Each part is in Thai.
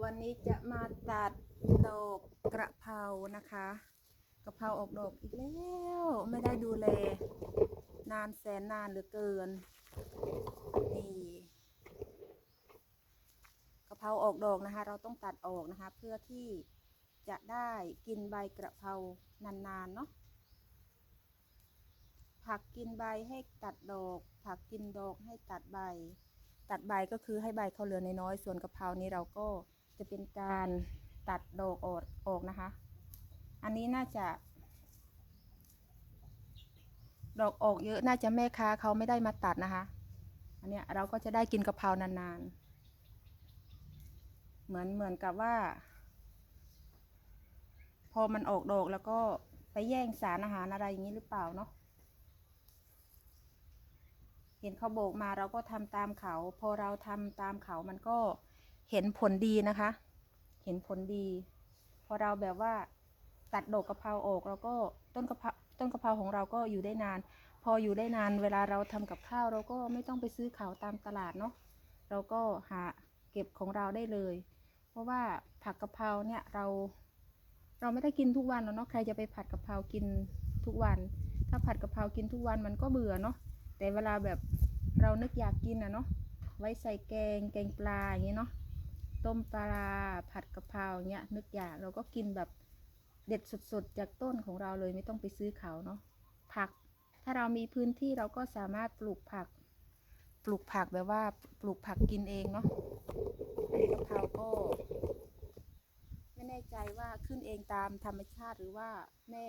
วันนี้จะมาตัดดอกกระเพรานะคะ กระเพราออกดอกอีกแล้ว ไม่ได้ดูแล นานแสนนานเหลือเกิน นี่กระเพราออกดอกนะคะ เราต้องตัดออกนะคะ เพื่อที่จะได้กินใบกระเพรานานๆเนาะ ผักกินใบให้ตัดดอก ผักกินดอกให้ตัดใบ ตัดใบก็คือให้ใบเขาเหลือน้อยๆ ส่วนกระเพรานี้เราก็ จะเป็นการตัดดอกออกออกนะคะ อันนี้น่าจะ ดอกออกเยอะน่าจะแม่ค้าเขาไม่ได้มาตัดนะคะ อันเนี้ยเราก็จะได้กินกะเพรานานๆ เหมือนเหมือนกับว่า พอมันออกดอกแล้วก็ไปแย่งสารอาหารอะไรอย่างนี้หรือเปล่าเนาะเห็นเขาโบกมาเราก็ทำตามเขา พอเราทำตามเขามันก็ เห็นผลดีนะคะ เห็นผลดี พอเราแบบว่าตัดดอกกะเพราออกแล้วก็ต้นกะเพราต้นกะเพราของเราก็อยู่ได้นาน พออยู่ได้นานเวลาเราทำกับข้าวเราก็ไม่ต้องไปซื้อเขาตามตลาดเนาะเราก็หาเก็บของเราได้เลย เพราะว่าผักกะเพราเนี่ยเรา เราไม่ได้กินทุกวันหรอกเนาะใครจะไปผัดกะเพรากินทุกวัน ถ้าผัดกะเพรากินทุกวันมันก็เบื่อเนาะแต่เวลาแบบเรานึกอยากกินอะเนาะไว้ใส่แกงแกงปลาอย่างเงี้เนาะ ต้มปลาผัดกะเพราเงี้ยนึกอยากเราก็กินแบบเด็ดสดๆ จากต้นของเราเลยไม่ต้องไปซื้อเขาเนาะผัก ถ้าเรามีพื้นที่เราก็สามารถปลูกผัก ปลูกผักแบบว่าปลูกผักกินเองเนาะอันนี้กะเพราก็ไม่แน่ใจว่าขึ้นเองตามธรรมชาติหรือว่าแม่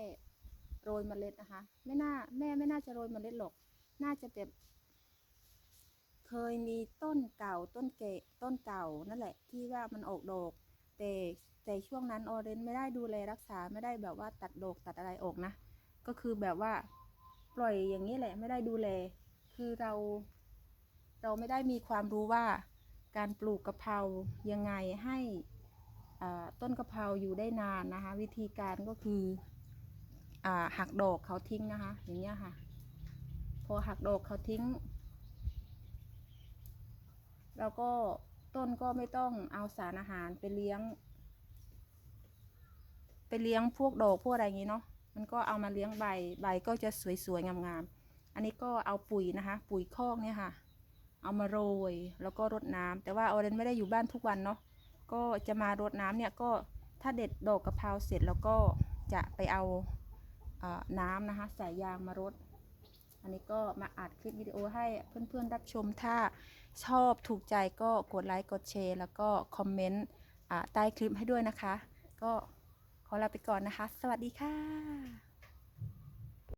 โรยเมล็ดนะคะ ไม่น่าแม่ไม่น่าจะโรยเมล็ดหรอก น่าจะแบบ เคยมีต้นเก่าต้นเกะต้นเก่านั่นแหละที่ว่ามันออกดอกแต่แต่ช่วงนั้นออเรนไม่ได้ดูแลรักษาไม่ได้แบบว่าตัดดอกตัดอะไรออกนะ ก็คือแบบว่าปล่อยอย่างนี้แหละไม่ได้ดูแล คือเรา เราไม่ได้มีความรู้ว่าการปลูกกะเพรายังไงให้อ่าต้นกะเพราอยู่ได้นานนะคะ วิธีการก็คืออ่าหักดอกเขาทิ้งนะคะ อย่างเงี้ยค่ะ พอหักดอกเขาทิ้ง แล้วก็ต้นก็ไม่ต้องเอาสารอาหารไปเลี้ยง ไปเลี้ยงพวกดอกพวกอะไรอย่างนี้เนาะมันก็เอามาเลี้ยงใบใบก็จะสวยๆงามๆอันนี้ก็เอาปุ๋ยนะคะ ปุ๋ยคอกเนี่ยค่ะ เอามาโรยแล้วก็รดน้ำแต่ว่าออเรนไม่ได้อยู่บ้านทุกวันเนาะก็จะมารดน้ำเนี่ยก็ถ้าเด็ดดอกกะเพราเสร็จแล้วก็จะไปเอาน้ำนะคะใส่ยางมารด อันนี้ก็มาอัดคลิปวิดีโอให้เพื่อนๆรับชม ถ้าชอบถูกใจก็กดไลค์กดแชร์แล้วก็คอมเมนต์ใต้คลิปให้ด้วยนะคะ ก็ขอลาไปก่อนนะคะ สวัสดีค่ะ